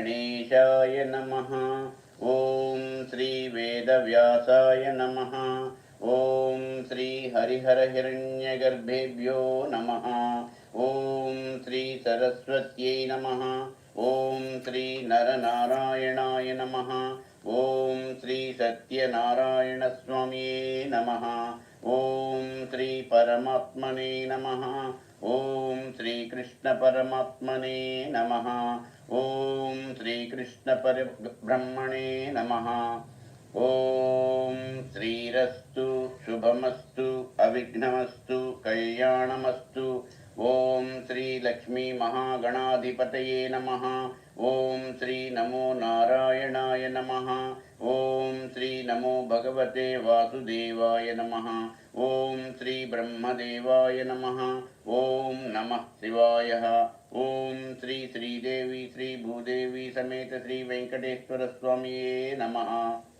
श्रीगणेशाय नमः ॐ श्रीवेदव्यासाय नमः ॐ श्रीहरिहरहिरण्यगर्भेभ्यो नमः ॐ श्रीसरस्वत्यै नमः ॐ श्रीनरनारायणाय नमः ॐ श्रीसत्यनारायणस्वामिये नमः ॐ श्रीपरमात्मने नमः ఓం శ్రీకృష్ణ పరమాత్మనే నమ. ఓం శ్రీకృష్ణ పరి బ్రహ్మణే నమ. ఓం శ్రీరస్తు శుభమస్తు అవిఘ్నమస్తు కళ్యాణమస్తు श्रीलक्ष्मीमहागणाधिपतये नमः। ॐ श्री नमो नारायणाय नमः। ॐ श्री नमो भगवते वासुदेवाय नमः। ॐ श्री ब्रह्मदेवाय नमः। ॐ नमः शिवाय। ॐ श्री श्रीदेवी श्रीभूदेवी समेत श्रीवेङ्कटेश्वरस्वामिये नमः।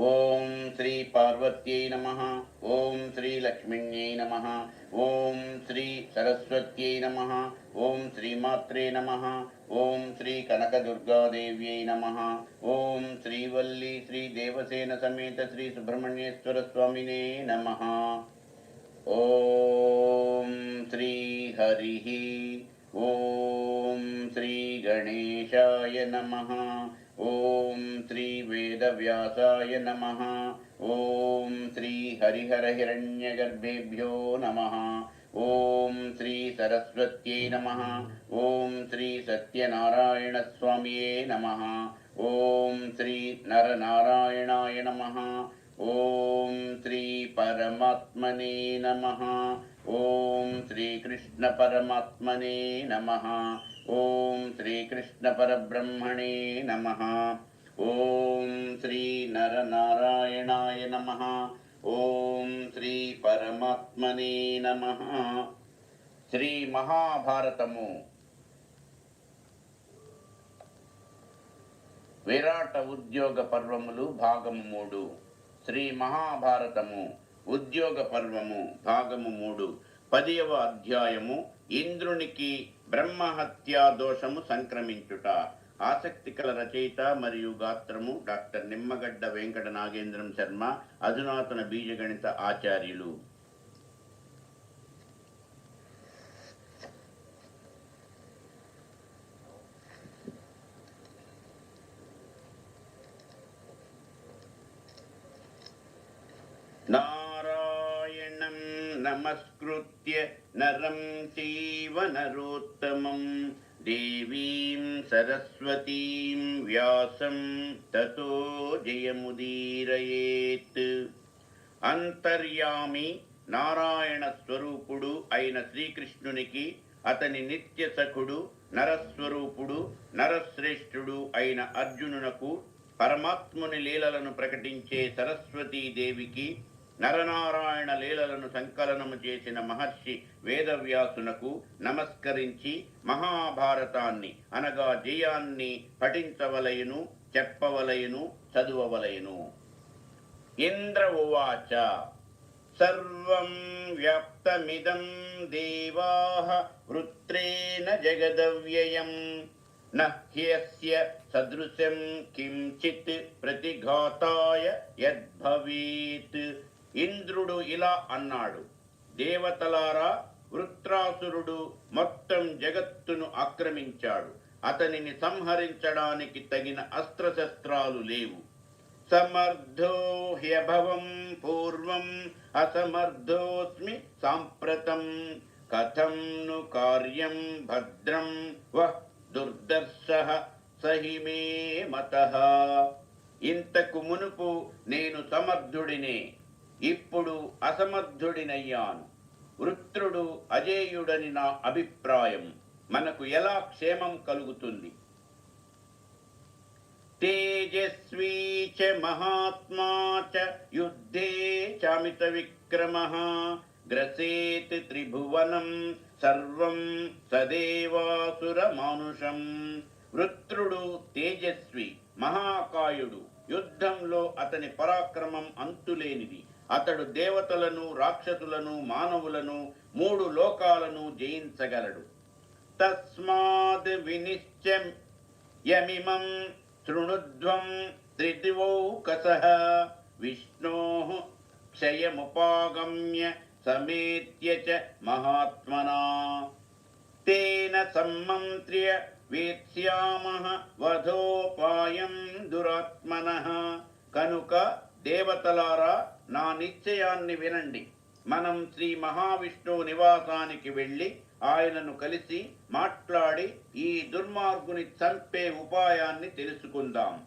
ॐ श्री पार्वत्यै नमः, ॐ श्री लक्ष्मीण्यै नमः श्री सरस्वत्यै नमः, ॐ श्रीमात्रे नमः, ॐ श्री कनकदुर्गादेव्यै नमः, ॐ श्रीवल्ली श्रीदेवसेन समेत श्री सुब्रह्मण्येश्वरस्वामिने नमः। ॐ श्रीहरिः, ॐ श्रीगणेशाय नमः ॐ श्रीवेदव्यासाय नमः। ॐ श्रीहरिहरहिरण्यगर्भेभ्यो नमः। ॐ श्रीसरस्वत्यै नमः। ॐ श्रीसत्यनारायणस्वामिये नमः। ॐ श्रीनरनारायणाय नमः। ॐ श्रीपरमात्मने नमः। ॐ श्रीकृष्णपरमात्मने नमः ఓం శ్రీకృష్ణ పరబ్రహ్మణే నమ. ఓం శ్రీ నరనారాయణాయ నమ. ఓం శ్రీ పరమాత్మనే నమ. శ్రీ మహాభారతము. విరాట ఉద్యోగ పర్వములు భాగము మూడు. శ్రీ మహాభారతము ఉద్యోగ పర్వము భాగము మూడు. పదియవ అధ్యాయము ఇంద్రునికి బ్రహ్మహత్యా దోషము సంక్రమించుట. ఆసక్తికల రచయిత మరియు గాత్రము డాక్టర్ నిమ్మగడ్డ వెంకట నాగేంద్రం శర్మ అధునాతన బీజగణిత ఆచార్యులు నారాయణం నమస్కృత్య నరం చైవ నరోత్తమం దేవీం సరస్వతీం వ్యాసం తతో జయముదీరయేత్ అంతర్యామి నారాయణ స్వరూపుడు అయిన శ్రీకృష్ణునికి అతని నిత్య సఖుడు నరస్వరూపుడు నరశ్రేష్ఠుడు అయిన అర్జునునకు పరమాత్ముని లీలలను ప్రకటించే సరస్వతీదేవికి నరనారాయణ లీలలను సంకలనము చేసిన మహర్షి వేదవ్యాసునకు నమస్కరించి మహాభారతాన్ని అనగా జయాన్ని పఠించవలయును చెప్పవలయును చదువవలయును. ఇంద్ర ఉవాచ సర్వం వ్యాప్తమిదం దేవాః వృత్రేణ జగదవ్యయం. నహ్యస్య సదృశం కించిత్ ప్రతిఘాతాయ యద్భవేత్. ఇంద్రుడు ఇలా అన్నాడు దేవతలారా వృత్రాసురుడు మొత్తం జగత్తును ఆక్రమించాడు. అతనిని సంహరించడానికి తగిన అస్త్రశస్త్రాలు లేవు. సమర్థో హ్యభవం పూర్వం అసమర్థోస్మి సాంప్రతం. కథం ను కార్యం భద్రం వహ్ దుర్దర్శ సహి మే మత. ఇంతకు మునుపు నేను సమర్థుడినే ఇప్పుడు అసమర్థుడినయ్యాను. వృత్రుడు అజేయుడని నా అభిప్రాయం మనకు ఎలా క్షేమం కలుగుతుంది? తేజస్వీ చ మహాత్మా చ యుద్ధే చామిత విక్రమ గ్రసేత్ త్రిభువనం సర్వం సదేవాసుర మానుషం వృత్రుడు తేజస్వి మహాకాయుడు యుద్ధంలో అతని పరాక్రమం అంతులేనిది. అతడు దేవతలను రాక్షసులను మానవులను మూడు లోకాలను జయించగలడు. తస్మాద్ వినిశ్చం యమిమం శృణుధ్వం త్రిదివౌకసః విష్ణోः క్షయముపాగమ్య సమేత్య చ మహాత్మనా. తేన సమ్మంత్ర్య వేత్స్యామః వధోపాయం దురాత్మన. కనుక దేవతలారా నా నిశ్చయాన్ని వినండి. మనం శ్రీ మహావిష్ణు నివాసానికి వెళ్ళి ఆయనను కలిసి మాట్లాడి ఈ దుర్మార్గుని చంపే ఉపాయాన్ని తెలుసుకుందాం.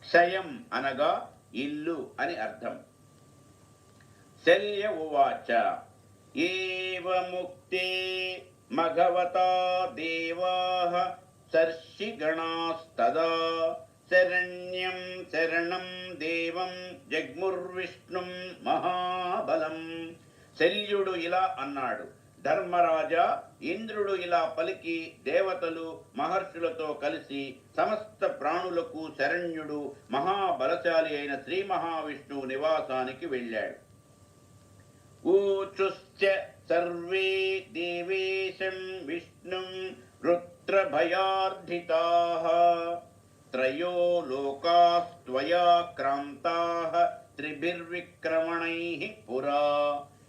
క్షయం అనగా ఇల్లు అని అర్థం. శల్య ఉవాచ. ఏవముక్తే మఘవతా సర్షి సర్షిగణాస్తదా శరణ్యం శరణం దేవం జగ్ముర్విష్ణుం మహాబలం శల్యుడు ఇలా అన్నాడు ధర్మరాజా ఇంద్రుడు ఇలా పలికి దేవతలు మహర్షులతో కలిసి సమస్త ప్రాణులకు శరణ్యుడు మహాబలశాలి అయిన శ్రీ మహావిష్ణువు నివాసానికి వెళ్ళాడు. ఊచుశ్చ సర్వే దేవేశం విష్ణుం రుద్రభయార్ధితాః। త్రయో లోకాస్త్వయా క్రాంతాః త్రిభిర్విక్రమణై పురా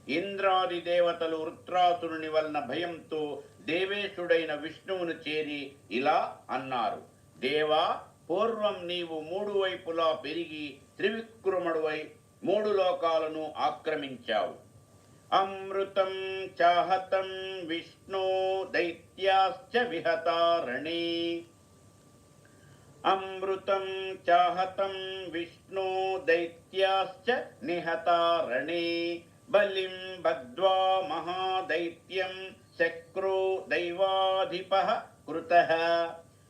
ఇంద్రాది దేవతలు వృత్రాసురుని వలన భయంతో దేవేశుడైన విష్ణువును చేరి ఇలా అన్నారు దేవా పూర్వం నీవు మూడు వైపులా పెరిగి త్రివిక్రముడువై మూడు లోకాలను ఆక్రమించావు. అమృతం చాహతం విష్ణు దైత్యాశ్చ విహతారణి. అమృతం చాహతం విష్ణు దైత్యాశ్చ నిహతారణే బలిం బద్వా మహాదైత్యం శక్రో దైవాధిప కృత.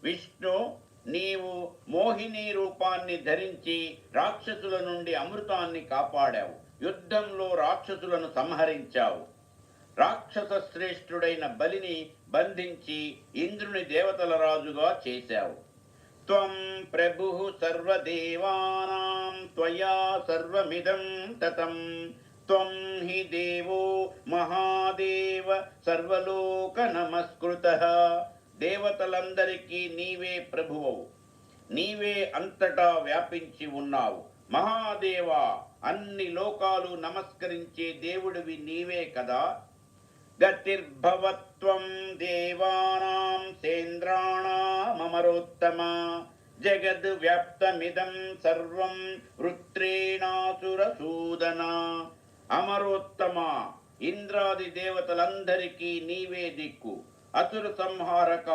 విష్ణు నీవు మోహిని రూపాన్ని ధరించి రాక్షసుల నుండి అమృతాన్ని కాపాడావు. యుద్ధంలో రాక్షసులను సంహరించావు. రాక్షస శ్రేష్ఠుడైన బలిని బంధించి ఇంద్రుని దేవతల రాజుగా చేశావు. త్వం ప్రభు సర్వదేవానాం త్వయా సర్వమిదం తతం త్వం హి దేవో మహాదేవ సర్వలోక నమస్కృత దేవతలందరికీ నీవే ప్రభువవు। నీవే అంతటా వ్యాపించి ఉన్నావు। మహాదేవా అన్ని లోకాలు నమస్కరించే దేవుడివి నీవే కదా। గతిర్భవత్వం దేవానాం సేంద్రాణామరోత్తమ జగద్ వ్యాప్తమిదం సర్వం వృత్రేణాసురసూదన అమరోత్తమ ఇంద్రాది దేవతలందరికీ నీవే దిక్కు అసుర సంహారక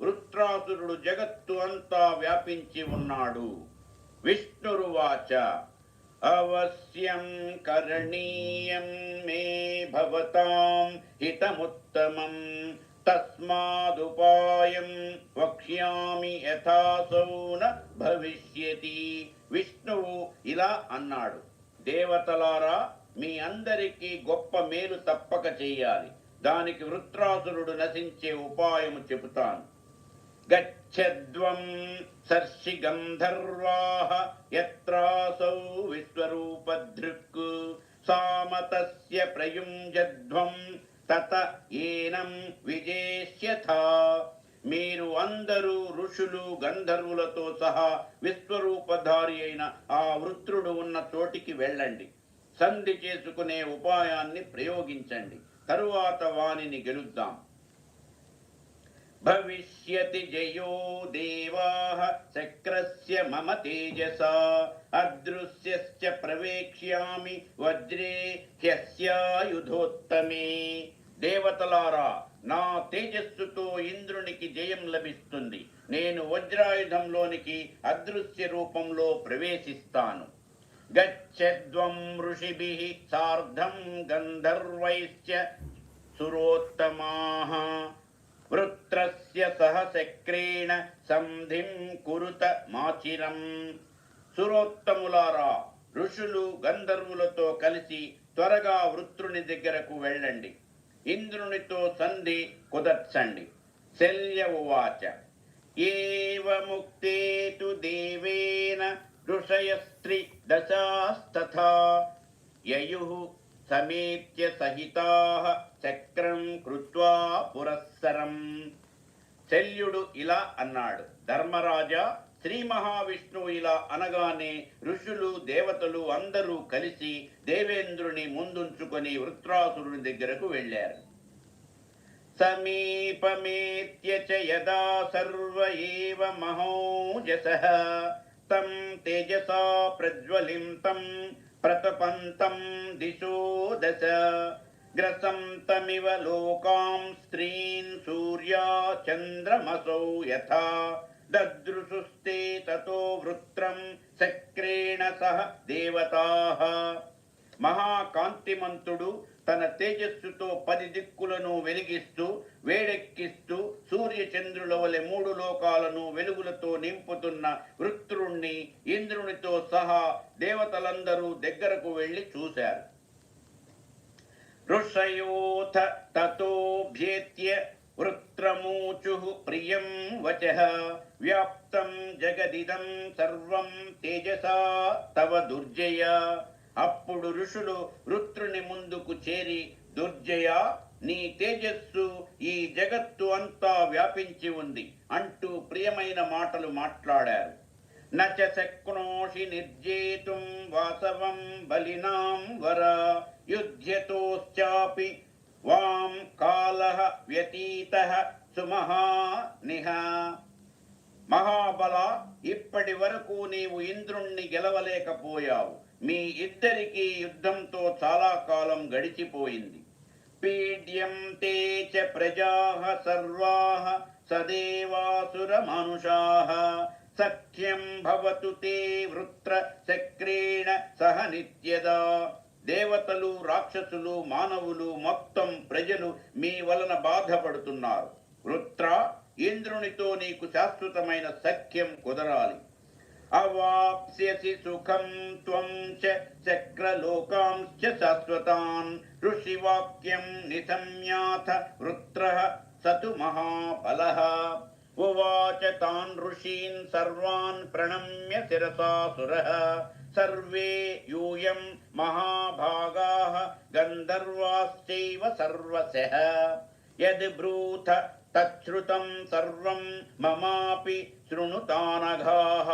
వృత్రాసురుడు జగత్తు అంతా వ్యాపించి ఉన్నాడు విష్ణురువాచ అవశ్యం కరణీయం మే భవతాం హితముత్తమం తస్మాదుపాయం వక్ష్యామి యథాసౌన భవిష్యతి విష్ణువు ఇలా అన్నాడు। దేవతలారా మీ అందరికీ గొప్ప మేలు తప్పక చెయ్యాలి దానికి వృత్రాసురుడు నశించే ఉపాయము చెబుతాను। గచ్చద్వం సర్షి గంధర్వాహ యత్రాసౌ విశ్వరూపధృక్ సామతస్య ప్రయుంజధ్వం తత ఏనం విజేష్యథా మీరు అందరూ ఋషులు గంధర్వులతో సహా విశ్వరూపధారి అయిన ఆ వృత్రుడు ఉన్న చోటికి వెళ్ళండి. సంధి చేసుకునే ఉపాయాన్ని ప్రయోగించండి. తరువాత వానిని గెలుద్దాం. భవిష్యతి జయో దేవా చక్రస్య మమ తేజస అదృశ్యశ్చ ప్రవేక్ష్యామి వజ్రే హ్యస్యాయుధోత్తమే దేవతలారా నా తేజస్సుతో ఇంద్రునికి జయం లభిస్తుంది. నేను వజ్రాయుధంలోనికి అదృశ్య రూపంలో ప్రవేశిస్తాను. గచ్చద్వం ఋషిభిः సార్ధం గంధర్వైశ్చ సురోత్తమాः। వృత్రస్య సహ చక్రేణ సంధిం కురుత మాచిరం. సురోత్తములారా ఋషులు గంధర్వులతో కలిసి త్వరగా వృత్రుని దగ్గరకు వెళ్ళండి. ఇంద్రునితో సంధి కుదర్చండి. శల్య ఉవాచ. ఏవముక్తేతు దేవేన ఋషయస్త్రి దశాస్తథా. యయు సమేత్య సహితాః చక్రం కృత్వా పురస్సరం శల్యుడు ఇలా అన్నాడు। ధర్మరాజా శ్రీ మహావిష్ణువు ఇలా అనగానే ఋషులు దేవతలు అందరూ కలిసి దేవేంద్రుని ముందుంచుకొని వృత్రాసురుని దగ్గరకు వెళ్ళారు. సమీపమేత్య చ యదా సర్వ ఏవ మహోజస తం తేజసా ప్రజ్వలింతం ప్రతపంతం దిశో దశ. గ్రసంతమివ లోకాం స్త్రీన్ సూర్యా చంద్రమసౌ యథా. దదృశుస్తే తతో వృత్రం చక్రేణ సహ దేవతాః. మహాకాంతిమంతుడు తన తేజస్సుతో పది దిక్కులను వెలిగిస్తూ వేడెక్కిస్తూ సూర్యచంద్రుల వలె మూడు లోకాలను వెలుగులతో నింపుతున్న వృత్రుణ్ణి ఇంద్రునితో సహా దేవతలందరూ దగ్గరకు వెళ్ళి చూశారు. ఋషయోథ తతోభ్యేత్య వృత్రమూచు ప్రియం వచ వ్యాప్తం జగదిదం సర్వం తేజసా తవ దుర్జయ అప్పుడు ఋషులు రుత్రుని ముందుకు చేరి దుర్జయ నీ తేజస్సు ఈ జగత్తు అంతా వ్యాపించి ఉంది అంటూ ప్రియమైన మాటలు మాట్లాడారు. నచ శక్నోషి నిర్జేతుం వాసవం బలినాం వర యుధ్యతోశ్చాపి వాం కాల వ్యతీత సుమహా సుమహానిహ. మహాబల ఇప్పటి వరకు నీవు ఇంద్రుణ్ణి గెలవలేకపోయావు. మీ ఇద్దరికి యుద్ధంతో చాలా కాలం గడిచిపోయింది. పీడ్యం తే చ ప్రజా సర్వాః సదేవాసుర మనుషాః సఖ్యం భవతు తే వృత్ర చక్రేణ సహ నిత్యదా. దేవతలు రాక్షసులు మానవులు మొత్తం ప్రజలు మీ వలన బాధపడుతున్నారు. వృత్ర ఇంద్రునితో నీకు శాశ్వతమైన సఖ్యం కుదరాలి. అవాప్స్యసి సుఖం త్వం చ చక్రలోకాంశ్చ శాశ్వతాన్ ఋషివాక్యం నిశమ్యాథ వృత్ర సతు మహాబలః ఉవాచ తాన్ ఋషీన్ సర్వాన్ ప్రణమ్య శిరసాసురः సర్వే యూయం మహాభాగాः గంధర్వాశ్చైవ సర్వశः యద్ బ్రూథ తచ్శ్రుతం సర్వం మమాపి శృణుతానఘాः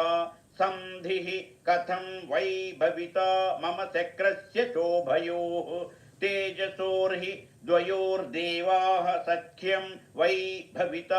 సంధి కథం వై భవితా మమ చక్రస్య శోభయో తేజసోర్హి ద్వయోర్దేవా సఖ్యం వై భవిత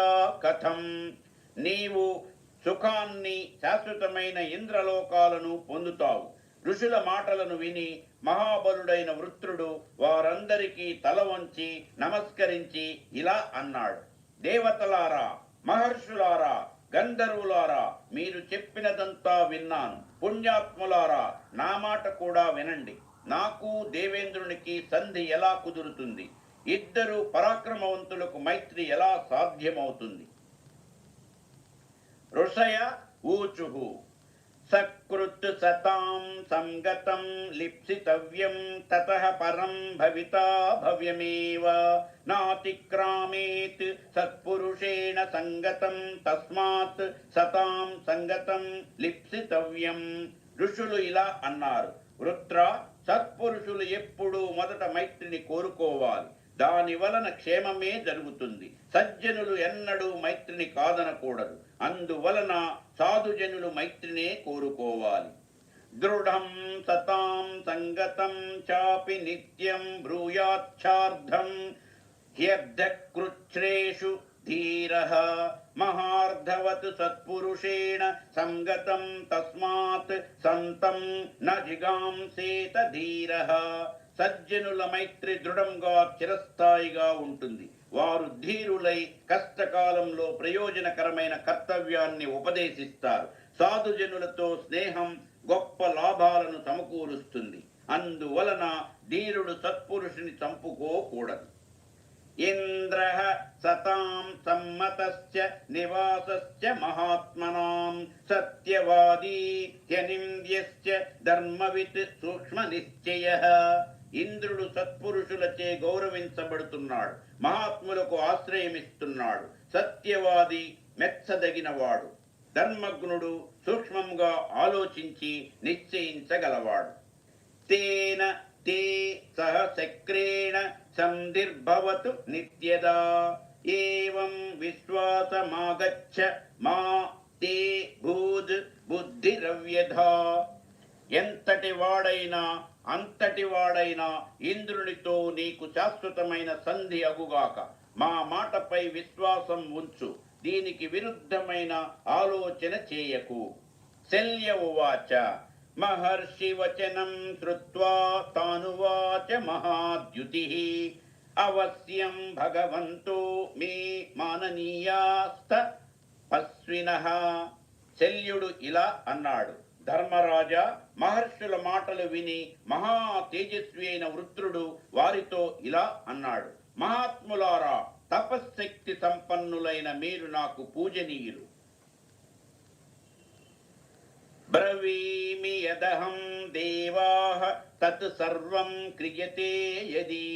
కథం. నీవు సుఖాన్ని శాశ్వతమైన ఇంద్రలోకాలను పొందుతావు. ఋషుల మాటలను విని మహాబలుడైన వృత్రుడు వారందరికీ తల వంచి నమస్కరించి ఇలా అన్నాడు. దేవతలారా మహర్షులారా గంధర్వులారా మీరు చెప్పినదంతా విన్నాను. పుణ్యాత్ములారా నా మాట కూడా వినండి. నాకు దేవేంద్రునికి సంధి ఎలా కుదురుతుంది? ఇద్దరు పరాక్రమవంతులకు మైత్రి ఎలా సాధ్యమవుతుంది? ఋషయ ఊచుహు. సకృత్ సతాం సంగతం లిప్సితవ్యం తతః పరం భవితా భవ్యమేవ నాతిక్రామేత్ సత్పురుషేణ సంగతం తస్మాత్ సతాం సంగతం లిప్సితవ్యం ఋషులు ఇలా అన్నారు వృత్ర సత్పురుషులు ఎప్పుడూ మొదట మైత్రిని కోరుకోవాలి. దాని వలన క్షేమమే జరుగుతుంది. సజ్జనులు ఎన్నడూ మైత్రిని కాదనకూడదు. అందువలన సాధుజనులు మైత్రినే కోరుకోవాలి. దృఢం సతాం సంగతం చాపి నిత్యం బ్రూయాచ్ఛార్ధం హ్యర్థకృచ్ఛ్రేషు ధీర మహార్ధవత్ సత్పురుషేణ సంగతం తస్మాత్ సంతం న ధీర. సజ్జనుల మైత్రి దృఢంగా చిరస్థాయిగా ఉంటుంది. వారు ధీరులై కష్టకాలంలో ప్రయోజనకరమైన కర్తవ్యాన్ని ఉపదేశిస్తారు. సాధుజనులతో స్నేహం గొప్ప లాభాలను సమకూరుస్తుంది. అందువలన ధీరుడు సత్పురుషుని చంపుకోకూడదు. ఇంద్ర సతాం సమ్మతశ్చ నివాసశ్చ మహాత్మనాం సత్యవాదీ హ్యనింద్యశ్చ ధర్మవిత్ సూక్ష్మ నిశ్చయ ఇంద్రుడు సత్పురుషులచే గౌరవించబడుతున్నాడు. మహాత్ములకు ఆశ్రయమిస్తున్నాడు. సత్యవాది మెచ్చదగినవాడు. ధర్మగ్నుడు సూక్ష్మంగా ఆలోచించి నిశ్చయించగలవాడు. తేన తే సహ చక్రేణ సంధిర్భవతు నిత్యదా. ఏవం విశ్వాసమాగచ్చ మా తే భూద్ బుద్ధిరవ్యధ ఎంతటి వాడైనా అంతటి వాడైనా ఇంద్రునితో నీకు శాశ్వతమైన సంధి అగుగాక. మా మాటపై విశ్వాసం ఉంచు. దీనికి విరుద్ధమైన ఆలోచన చేయకు. శల్య ఉవాచ. మహర్షి వచనం శ్రుత్వా తానువాచ మహాద్యుతి. అవశ్యం భగవంతో మే మాననీయాస్త పస్విన. శల్యుడు ఇలా అన్నాడు. ధర్మరాజా మహర్షుల మాటలు విని మహా తేజస్వి అయిన వృత్రుడు వారితో ఇలా అన్నాడు మహాత్ములారా తపశ్శక్తి సంపన్నులైన మీరు నాకు పూజనీయులు. బ్రవీమి యదహం దేవాః తత్ సర్వం క్రియతే యది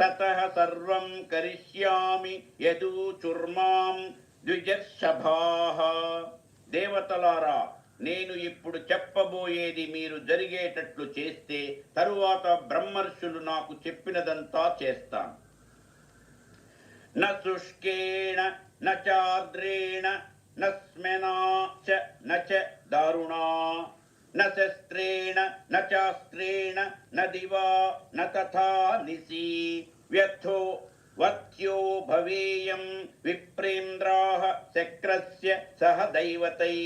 తతః సర్వం కరిష్యామి యదూచుర్మాం ద్విజర్షభాః. దేవతలారా నేను ఇప్పుడు చెప్పబోయేది మీరు జరిగేటట్లు చేస్తే తరువాత బ్రహ్మర్షులు నాకు చెప్పినదంతా చేస్తాను. నృష్కేణ నాద్రేణ నస్మెనా చ దారుణా నస్త్రేణ నాస్త్రేణ నివా నథా నిసి వ్యర్థో వత్యో భవేయం విప్రేంద్రా శక్రస్య సహ దైవతై.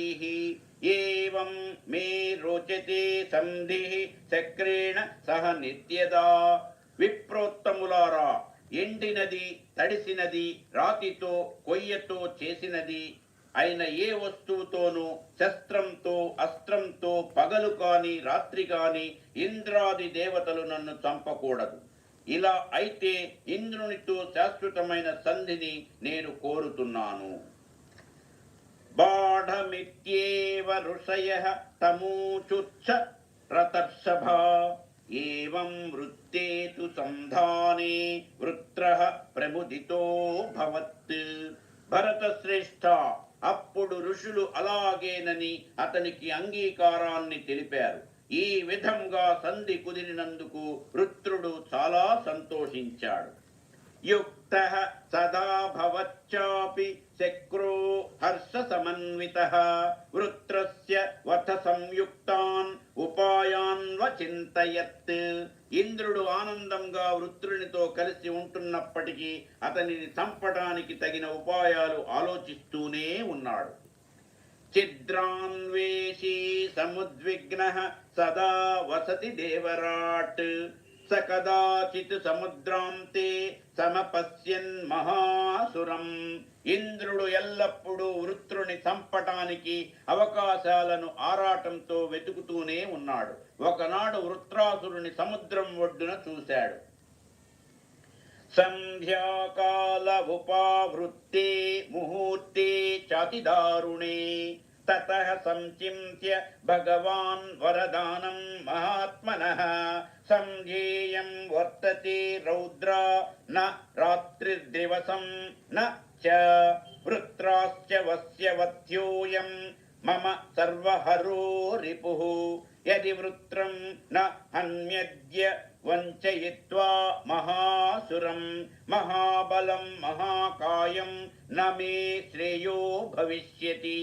ఏవం మే రోచతే సంధి చక్రేణ సహ నిత్యదా. విప్రోత్తములారా ఎండినది తడిసినది రాతితో కొయ్యతో చేసినది అయిన ఏ వస్తువుతోనూ శస్త్రంతో అస్త్రంతో పగలు కాని రాత్రి కాని ఇంద్రాది దేవతలు నన్ను చంపకూడదు. ఇలా అయితే ఇంద్రునితో శాశ్వతమైన సంధిని నేను కోరుతున్నాను. బాఢమిత్యేవ ఋషయः తమూచుచ్చ రతర్షభా ఏవం వృత్తే తు సంధానే వృత్రః ప్రముదితో భవత్ భరతశ్రేష్ఠ అప్పుడు ఋషులు అలాగేనని అతనికి అంగీకారాన్ని తెలిపారు. ఈ విధంగా సంధి కుదిరినందుకు వృత్రుడు చాలా సంతోషించాడు. యుక్త సదా భవచ్చాపి శక్రో హర్ష సమన్విత వృత్రస్య వథ సంయుక్తాన్ ఉపాయాన్వచింతయత్ ఇంద్రుడు ఆనందంగా వృత్రునితో కలిసి ఉంటున్నప్పటికీ అతనిని చంపడానికి తగిన ఉపాయాలు ఆలోచిస్తూనే ఉన్నాడు. చిద్రాన్వేషి సముద్విగ్న సదా వసతి దేవరాట్. స కదాచిత్ సముద్రాంతే సమపశ్యన్ మహాసురం ఇంద్రుడు ఎల్లప్పుడూ వృత్రుని చంపటానికి అవకాశాలను ఆరాటంతో వెతుకుతూనే ఉన్నాడు। ఒకనాడు వృత్రాసురుని సముద్రం ఒడ్డున చూశాడు। సంధ్యాకాల ఉపావృత్తే ముహూర్తే చాతిదారుణే। తతః సంచింత్య భగవాన్ వరదానం మహాత్మనః సంధ్యేయం వర్తతే రౌద్రా న రాత్రిర్దివసం న చ వృత్రాశ్చ వస్యవత్యోయం మమ సర్వహరో రిపుః యది వృత్రం న హన్యద్య వంచయిత్వా మహాసురం మహాబలం మహాకాయం న మే శ్రేయో భవిష్యతి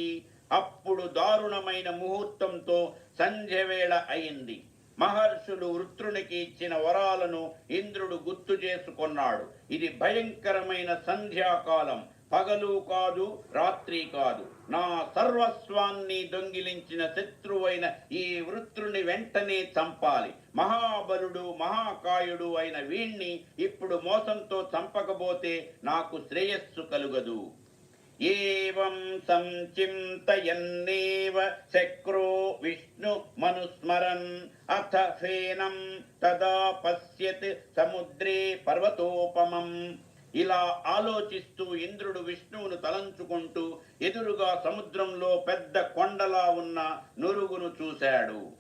అప్పుడు దారుణమైన ముహూర్తంతో సంధ్యవేళ అయింది. మహర్షులు వృత్రునికి ఇచ్చిన వరాలను ఇంద్రుడు గుర్తు చేసుకొన్నాడు. ఇది భయంకరమైన సంధ్యాకాలం. పగలు కాదు రాత్రి కాదు. నా సర్వస్వాన్ని దొంగిలించిన శత్రువైన ఈ వృత్రుని వెంటనే చంపాలి. మహాబలుడు మహాకాయుడు అయిన వీణ్ణి ఇప్పుడు మోసంతో చంపకపోతే నాకు శ్రేయస్సు కలుగదు. ఏవం సంచింతయన్నేవ శక్రో విష్ణు మనుస్మరన్ అథ ఫేనం తదా పశ్యత్ సముద్రే పర్వతోపమం ఇలా ఆలోచిస్తూ ఇంద్రుడు విష్ణువును తలంచుకుంటూ ఎదురుగా సముద్రంలో పెద్ద కొండలా ఉన్న నురుగును చూశాడు.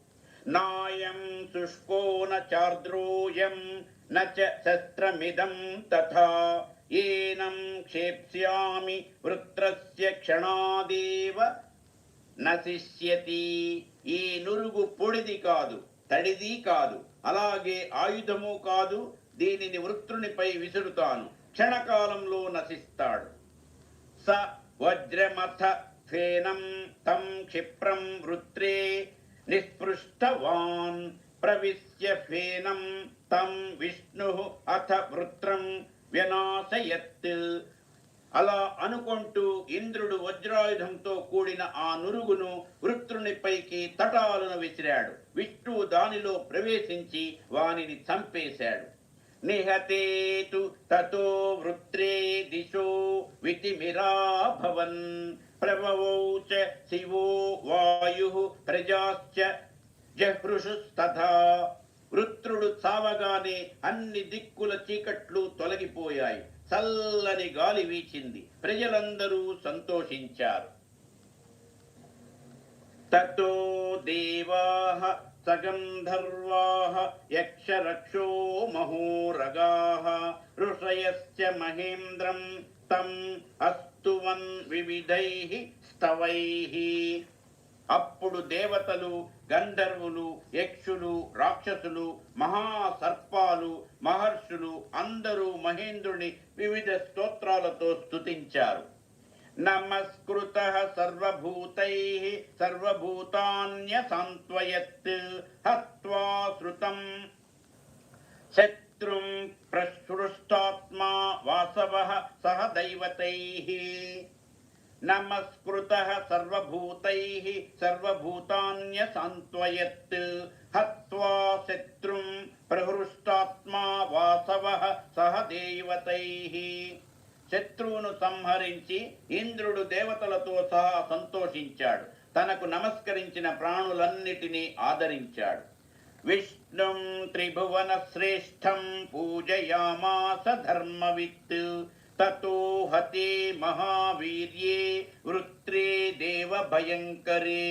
నాయం శుష్కో చార్ద్రోయం న శస్త్రమిదం తథా ఏనం క్షేప్స్యామి వృత్రస్య క్షణాదేవ నశిష్యతి ఈ నురుగు పొడిది కాదు తడిది కాదు అలాగే ఆయుధము కాదు దీనిని వృత్రునిపై విసురుతాను క్షణకాలంలో నశిస్తాడు స వజ్రమథ ఫేనం తం క్షిప్రం వృత్రే నిస్పృష్టవాన్ ప్రవిశ్య ఫేనం తం విష్ణు అథ వృత్రం వ్యనాశయత్ అలా అనుకుంటూ ఇంద్రుడు వజ్రాయుధంతో కూడిన ఆ నురుగును వృత్రునిపైకి తటాలను విసిరాడు విష్ణువు దానిలో ప్రవేశించి వానిని చంపేశాడు నిహతేతు తతో వృత్రే దిశో వితిమిరాభవన్ ప్రభవౌ చ శివో వాయు ప్రజాశ్చ జహృషుస్తథా వృత్రుడు చావగానే అన్ని దిక్కుల చీకట్లు తొలగిపోయాయి. చల్లని గాలి వీచింది. ప్రజలందరూ సంతోషించారు. తతో దేవాహ సగంధర్వాహ యక్షరక్షో మహోరగాహ ఋషయశ్చ మహేంద్రం తం అస్తువన్ వివిధై స్తవై. అప్పుడు దేవతలు గంధర్వులు యక్షులు రాక్షసులు మహాసర్పాలు మహర్షులు అందరూ మహేంద్రుని వివిధ స్తోత్రాలతో స్తుతించారు. నమస్కృత సర్వభూతై సర్వభూతాన్య సాంత్వయత్ హత్వా శృతం. శత్రుం ప్రసృష్టాత్మా వాసవ సహ దైవతై నమస్కృత సర్వభూతైः సర్వభూతాన్య సాంత్వయత్ హత్వా శత్రుం ప్రహృష్టాత్మా వాసవ సహ దేవతై శత్రువును సంహరించి ఇంద్రుడు దేవతలతో సహా సంతోషించాడు. తనకు నమస్కరించిన ప్రాణులన్నిటినీ ఆదరించాడు. విష్ణుం త్రిభువన శ్రేష్టం పూజయామాస ధర్మవిత్. తతో హతే మహావీర్యే వృత్రే దేవ భయంకరే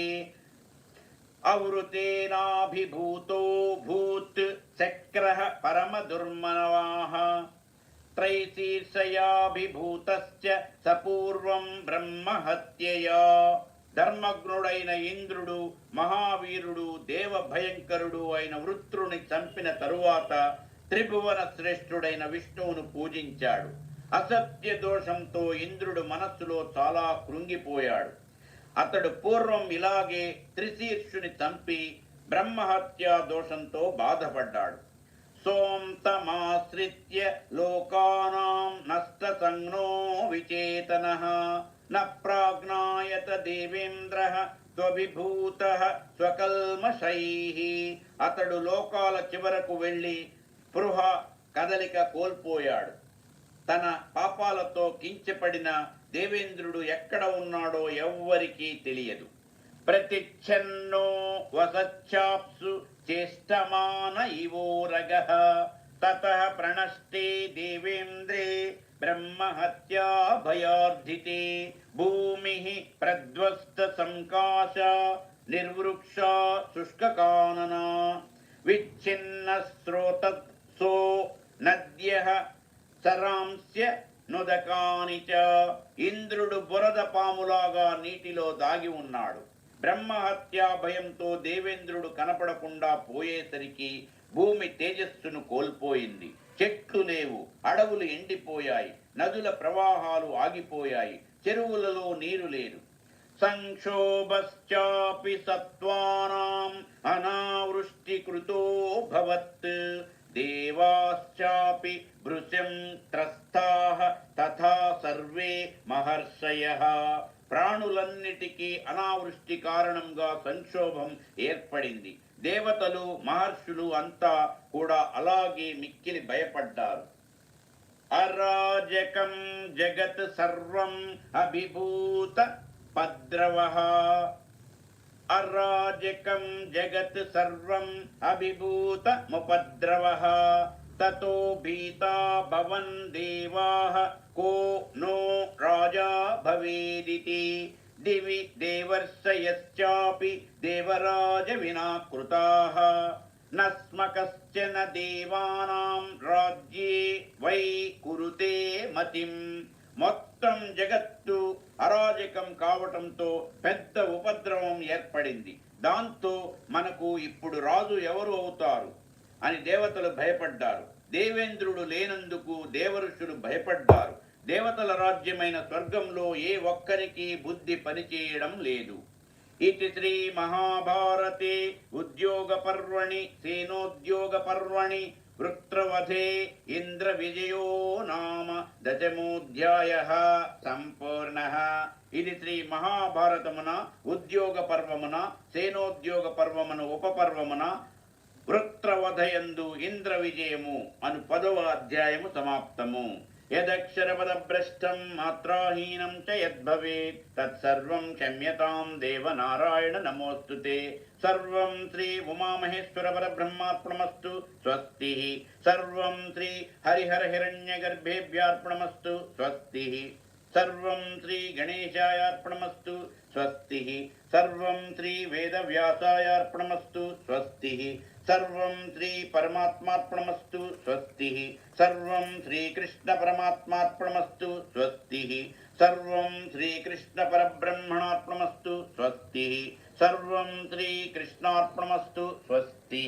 అవృతేనాభిభూతో భూత్ చక్రః పరమ దుర్మనవాః త్రైశీర్షయాభిభూతశ్చ సపూర్వం బ్రహ్మహత్యయా ధర్మగ్నుడైన ఇంద్రుడు మహావీరుడు దేవ భయంకరుడు అయిన వృత్రుని చంపిన తరువాత త్రిభువన శ్రేష్ఠుడైన విష్ణువును పూజించాడు. అసత్య దోషంతో ఇంద్రుడు మనస్సులో చాలా కృంగిపోయాడు. అతడు పూర్వం ఇలాగే త్రిశీర్షుని చంపి బ్రహ్మహత్యా దోషంతో బాధపడ్డాడు. సోంతమాశ్రిత్య లోకానాం నష్ట సంజ్ఞో విచేతన న దేవేంద్ర స్వవిభూత స్వకల్మషై అతడు లోకాల చివరకు వెళ్ళి స్పృహ కదలిక కోల్పోయాడు. తన పాపాలతో కించపడిన దేవేంద్రుడు ఎక్కడ ఉన్నాడో ఎవ్వరికీ తెలియదు. ప్రతిచ్ఛన్నో వసచ్చాప్సు చేష్టమాన ఇవోరగ తత ప్రణష్టే దేవేంద్రే బ్రహ్మహత్యా భయార్ధితే భూమి ప్రధ్వస్త సంకాశ నిర్వృక్ష శుష్కకాననా. విచ్ఛిన్న స్రోత సో నద్య సరాంస్య నుదకాని ఇంద్రుడు బురద పాములాగా నీటిలో దాగి ఉన్నాడు. బ్రహ్మహత్యా భయంతో దేవేంద్రుడు కనపడకుండా పోయేసరికి భూమి తేజస్సును కోల్పోయింది. చెట్లు లేవు అడవులు ఎండిపోయాయి నదుల ప్రవాహాలు ఆగిపోయాయి చెరువులలో నీరు లేదు. సంక్షోభశ్చాపి సత్వానాం అనావృష్టికృతో భవత్. దేవాశ్చాపి భృశం త్రస్థా తథా సర్వే మహర్షయః. ప్రాణులన్నిటికీ అనావృష్టి కారణంగా సంక్షోభం ఏర్పడింది. దేవతలు మహర్షులు అంతా కూడా అలాగే మిక్కిలి భయపడ్డారు. అరాజకం జగత్ సర్వం అభిభూత పద్రవహ అరాజకం జగత్ సర్వం అభిభూత ముపద్రవ. తతో భీతా భవన్ దేవాః. కో నో రాజా భవేదితి. దివి దేవర్షయశ్చాపి దేవరాజ వినాకృతాః. నస్మ కశ్చన దేవానాం రాజ్యే వై కురుతే మతిం. మొత్తం జగత్తు అరాజకం కావటంతో పెద్ద ఉపద్రవం ఏర్పడింది. దాంతో మనకు ఇప్పుడు రాజు ఎవరు అవుతారు అని దేవతలు భయపడ్డారు. దేవేంద్రుడు లేనందుకు దేవఋషులు భయపడ్డారు. దేవతల రాజ్యమైన స్వర్గంలో ఏ ఒక్కరికి బుద్ధి పనిచేయడం లేదు. ఇది శ్రీ మహాభారతే ఉద్యోగ పర్వణి సేనోద్యోగ పర్వణి వృత్రవధే ఇంద్ర విజయో నామ దశమోధ్యాయ సంపూర్ణ. ఇది శ్రీ మహాభారతమున ఉద్యోగ పర్వమున సేనోద్యోగ పర్వమున ఉపపర్వమున వృత్రవధయందు ఇంద్ర విజయము అను పదవ అధ్యాయము సమాప్తము. యదక్షరపదభ్రష్టం మాత్రాహీనం చ యద్భవేత్ తత్సర్వం క్షమ్యతాం దేవనారాయణ నమోస్తు నమోస్తుతే సర్వం శ్రీ ఉమామహేశ్వర పరబ్రహ్మార్పణమస్తు స్వస్తి సర్వం శ్రీ హరిహర హిరణ్య గర్భేభ్యార్పణమస్తు స్వస్తి సర్వం శ్రీ గణేశాయార్పణమస్తు స్వస్తి సర్వం శ్రీ వేదవ్యాసాయార్పణమస్తు స్వస్తి సర్వం శ్రీ పరమాత్మార్పణమస్తు స్వస్తి సర్వం శ్రీకృష్ణ పరమాత్మార్పణమస్తు స్వస్తి సర్వం శ్రీకృష్ణ పరబ్రహ్మణార్పణమస్తు స్వస్తి సర్వం శ్రీకృష్ణార్పణమస్తు స్వస్తి